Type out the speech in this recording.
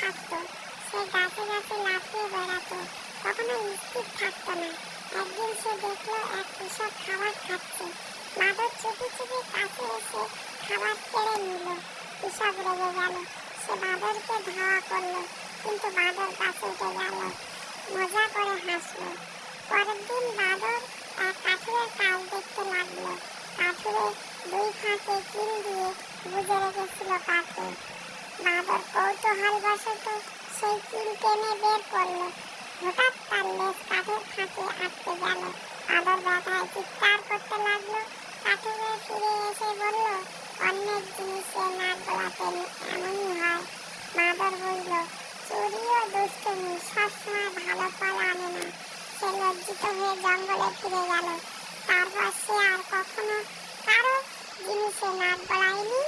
থাকতো। সে গাছে গাছে লাফিয়ে বেড়াতো। কখনো স্থির থাকতো না। একদিন সে দেখল এক কৃষক খাবার খাচ্ছে। বাঁদর চুপি চুপি কাছে এসে খাবার কেড়ে নিল। কৃষক রেগে গেল। সে বাঁদরকে ধাওয়া করল, কিন্তু বাঁদর কাছে উঠে গেল। মজা করে হাসলো। পরের দিন বাঁদর এক কাঠুরের কাজ দেখতে লাগল। কাঠুরে দুই ফাঁকে কিল দিয়ে বুঝে রেখেছিল কাঠে। বাঁদর কৌতূহল বশত সেই কিল টেনে বের করল। হঠাৎ তার লেজ কাঠের ফাঁকে আটকে গেল। বাঁদর ব্যথায় চিৎকার করতে লাগল। কাঠুরে ফিরে এসে বলল, অন্যের জিনিসে নাক গলাতে এমনই হয়। বাঁদর বলল চুরি ও দুষ্টুমি, সবসময় ভালো ফল আনে না। সে লজ্জিত হয়ে জঙ্গলে ফিরে গেল। তারপর সে আর কখনো কারও জিনিসে নাক গলায়নি।